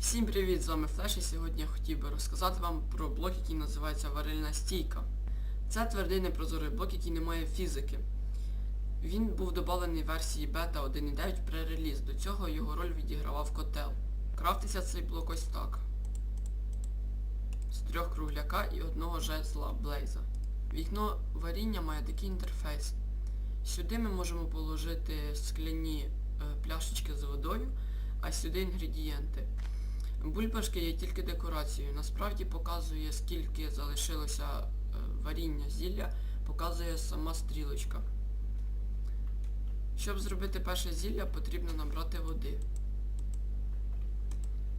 Всім привіт, з вами Флеш і сьогодні я хотів би розказати вам про блок, який називається варильна стійка. Це твердий непрозорий блок, який не має фізики. Він був доданий в версії бета 1.9 при реліз. До цього його роль відігравав котел. Крафтиться цей блок ось так. З трьох кругляка і одного жезла Блейза. Вікно варіння має такий інтерфейс. Сюди ми можемо положити скляні е, пляшечки з водою, а сюди інгредієнти. Бульбашки є тільки декорацією. Насправді показує, скільки залишилося е, варіння зілля, показує сама стрілочка. Щоб зробити перше зілля, потрібно набрати води.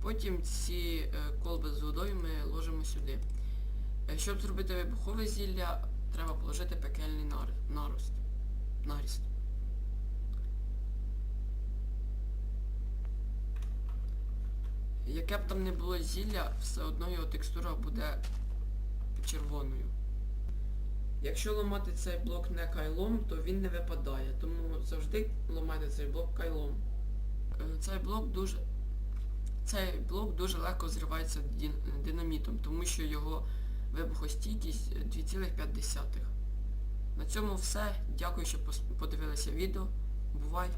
Потім ці е, колби з водою ми ложимо сюди. Е, Щоб зробити вибухове зілля, треба положити пекельний нар- нарост. наріст. Яке б там не було зілля, все одно його текстура буде червоною. Якщо ламати цей блок не кайлом, то він не випадає, тому завжди ламайте цей блок кайлом. Е, Цей блок дуже... Цей блок дуже легко зривається динамітом, тому що його вибухостійкість 2,5. На цьому все. Дякую, що подивилися відео. Бувай!